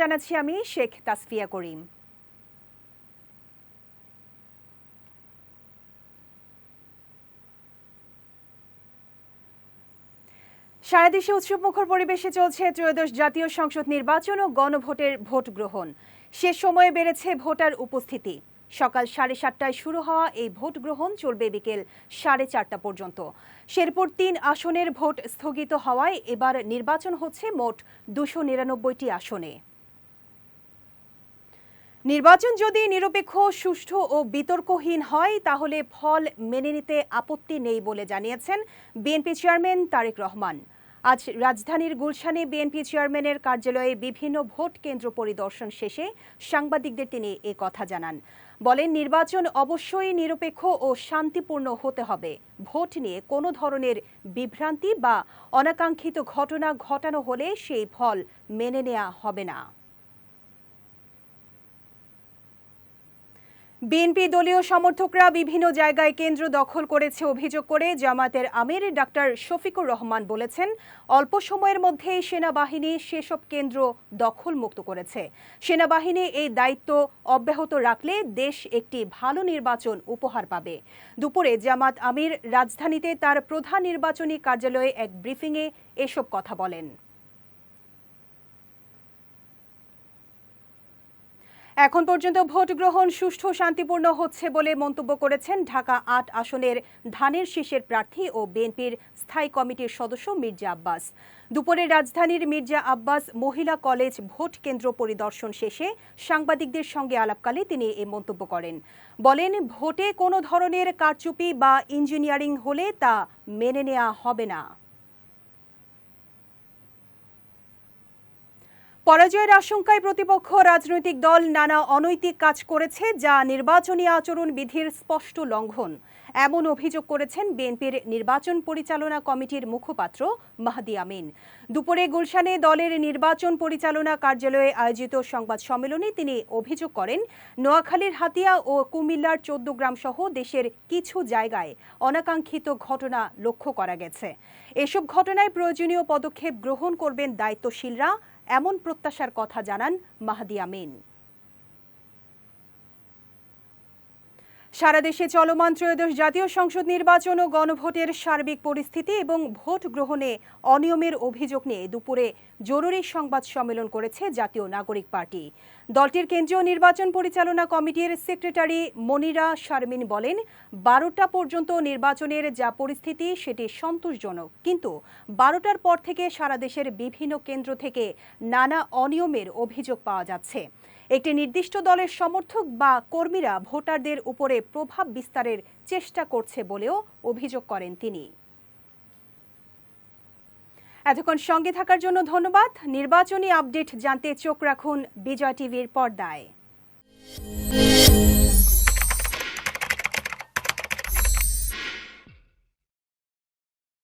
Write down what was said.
জানাচ্ছি আমি শেখ তাসফিয়া করিম। সারা দেশে উৎসবমুখর পরিবেশে চলছে ত্রয়োদশ জাতীয় সংসদ নির্বাচন ও গণভোটের ভোট গ্রহণ। শেষ সময়ে বেড়েছে ভোটার উপস্থিতি। সকাল সাড়ে সাতটায় শুরু হওয়া এই ভোট গ্রহণ চলবে বিকেল সাড়ে চারটা পর্যন্ত। শেরপুর তিন আসনের ভোট স্থগিত হওয়ায় এবার নির্বাচন হচ্ছে মোট দুশো নিরানব্বইটি আসনে। নির্বাচন যদি নিরপেক্ষ, সুষ্ঠু ও বিতর্কহীন হয়, তাহলে ফল মেনে নিতে আপত্তি নেই বলে জানিয়েছেন বিএনপি চেয়ারম্যান তারেক রহমান। আজ রাজধানীর গুলশানে বিএনপি চেয়ারম্যানের কার্যালয়ে বিভিন্ন ভোট কেন্দ্র পরিদর্শন শেষে সাংবাদিকদের তিনি এ কথা জানান। বলেন, নির্বাচন অবশ্যই নিরপেক্ষ ও শান্তিপূর্ণ হতে হবে। ভোট নিয়ে কোনো ধরনের বিভ্রান্তি বা অনাকাঙ্ক্ষিত ঘটনা ঘটানো হলে সেই ফল মেনে নেওয়া হবে না। বিএনপি দলীয় সমর্থকরা বিভিন্ন জায়গায় কেন্দ্র দখল করেছে অভিযোগ করে জামাতের আমির ডাক্তার শফিকুর রহমান বলেছেন, অল্প সময়ের মধ্যেই সেনাবাহিনী সেসব কেন্দ্র দখল মুক্ত করেছে। সেনাবাহিনী এই দায়িত্ব অব্যাহত রাখলে দেশ একটি ভালো নির্বাচন উপহার পাবে। দুপুরে জামাত আমির রাজধানীতে তার প্রধান নির্বাচনী কার্যালয়ে এক ব্রিফিংয়ে এসব কথা বলেন। এখন পর্যন্ত ভোট গ্রহণ সুষ্ঠু শান্তিপূর্ণ হচ্ছে বলে মন্তব্য করেছেন ঢাকা আট আসনের ধানের শীষের প্রার্থী ও বিএনপির স্থায়ী কমিটির সদস্য মির্জা আব্বাস। দুপুরে রাজধানীর মির্জা আব্বাস মহিলা কলেজ ভোট কেন্দ্র পরিদর্শন শেষে সাংবাদিকদের সঙ্গে আলাপকালে তিনি এ মন্তব্য করেন। বলেন, ভোটে কোনো ধরনের কারচুপি বা ইঞ্জিনিয়ারিং হলে তা মেনে নেওয়া হবে না। পরাজয়ের আশঙ্কায় প্রতিপক্ষ রাজনৈতিক দল নানা অনৈতিক কাজ করেছে, যা নির্বাচনী আচরণ বিধির স্পষ্ট লঙ্ঘন। এমন অভিযোগ করেছেন বিএনপির নির্বাচন পরিচালনা কমিটির মুখপাত্র মাহদি আমিন। দুপুরে গুলশানে দলের নির্বাচন পরিচালনা কার্যালয়ে আয়োজিত সংবাদ সম্মেলনে তিনি অভিযোগ করেন, নোয়াখালীর হাতিয়া ও কুমিল্লার চোদ্দগ্রাম সহ দেশের কিছু জায়গায় অনাকাঙ্ক্ষিত ঘটনা লক্ষ্য করা গেছে। এসব ঘটনায় প্রয়োজনীয় পদক্ষেপ গ্রহণ করবেন দায়িত্বশীলরা। এমন প্রত্যাশার কথা জানান মাহাদি আমিন। সারা দেশে চলমান ত্রয়োদশ জাতীয় সংসদ নির্বাচন ও গণভোটের সার্বিক পরিস্থিতি এবং ভোট গ্রহণে অনিয়মের অভিযোগ নিয়ে দুপুরে জরুরি সংবাদ সম্মেলন করেছে জাতীয় নাগরিক পার্টি। দলটির কেন্দ্রীয় নির্বাচন পরিচালনা কমিটির সেক্রেটারি মনিরা শারমিন বলেন, বারোটা পর্যন্ত নির্বাচনের যা পরিস্থিতি সেটি সন্তোষজনক। কিন্তু বারোটার পর থেকে সারা দেশের বিভিন্ন কেন্দ্র থেকে নানা অনিয়মের অভিযোগ পাওয়া যাচ্ছে। একটি নির্দিষ্ট দলের সমর্থক বা কর্মীরা ভোটারদের উপরে প্রভাব বিস্তারের চেষ্টা করছে বলেও অভিযোগ করেন তিনি। এতক্ষণ সঙ্গে থাকার জন্য ধন্যবাদ। নির্বাচনী আপডেট জানতে চোখ রাখুন বিজয় টিভির পর্দায়।